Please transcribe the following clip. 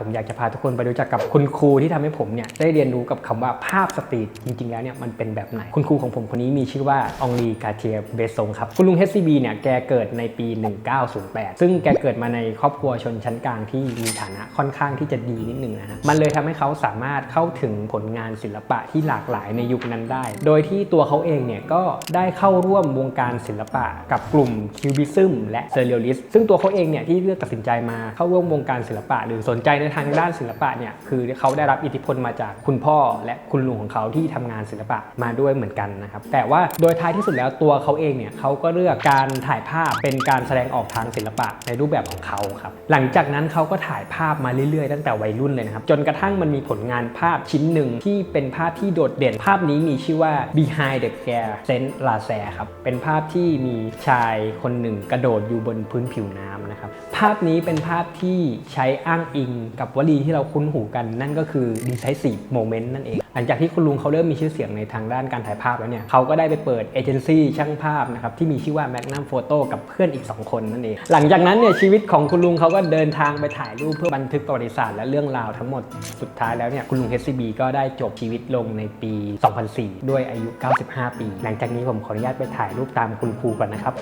ผมอยากจะพาทุกคนไปรู้จักกับคุณครูที่ทำให้ผมเนี่ยได้เรียนรู้กับคำว่าภาพสตรีทจริง ๆ แล้วเนี่ยมันเป็นแบบไหน คุณครูของผมคนนี้มีชื่อว่าองลีกาเทียเบซงครับ คุณลุง HCB เนี่ยแกเกิดในปี 1908 ซึ่งแกเกิดมาในครอบครัวชนชั้นกลางที่มีฐานะค่อนข้างที่จะดีนิดนึงนะฮะมันเลยทำให้เขาสามารถเข้าถึงผลงานศิลปะที่หลากหลายในยุคนั้นได้ โดยที่ตัวเขาเองเนี่ยก็ได้เข้าร่วมวงการศิลปะ กับกลุ่มคิวบิซึมและเซเรียลิสซึ่งตัวเขาเองเนี่ยที่เลือกตัดสินใจมาเข้าร่วมวงการศิลปะหรือสนใจในทางด้านศิลปะเนี่ยคือเขาได้รับอิทธิพลมาจากคุณพ่อและคุณลุงของเขาที่ทำงานศิลปะมาด้วยเหมือนกันนะครับแต่ว่าโดยท้ายที่สุดแล้วตัวเขาเองเนี่ยเขาก็เลือกการถ่ายภาพเป็นการแสดงออกทางศิลปะในรูปแบบของเขาครับหลังจากนั้นเขาก็ถ่ายภาพมาเรื่อยๆ ตั้งแต่วัยรุ่นเลยนะครับจนกระทั่งมันมีผลงานภาพชิ้นหนึ่งที่เป็นภาพที่โดดเด่น ภาพนี้มีชื่อว่า Behind the g a r Saint l a s e ครับเป็นภาพที่มีชายคนหนึ่งกระโดดอยู่บนพื้นผิวน้ำนะครับภาพนี้เป็นภาพที่ใช้อ้างอิงกับวลีที่เราคุ้นหูกันนั่นก็คือ decisive moment นั่นเอง หลังจากที่คุณลุงเขาเริ่มมีชื่อเสียงในทางด้านการถ่ายภาพแล้วเนี่ยเขาก็ได้ไปเปิดเอเจนซี่ช่างภาพนะครับที่มีชื่อว่า Magnum Photo กับเพื่อนอีก 2 คนนั่นเอง หลังจากนั้นเนี่ยชีวิตของคุณลุงเขาก็เดินทางไปถ่ายรูปเพื่อบันทึกประวัติศาสตร์และเรื่องราวทั้งหมดสุดท้ายแล้วเนี่ยคุณลุง HCB ก็ได้จบชีวิตลงในปี 2004 ด้วยอายุ 95 ปี หลังจากนี้ผมขออนุญาตไปถ่ายรูปตามคุณครูก่อนนะครับ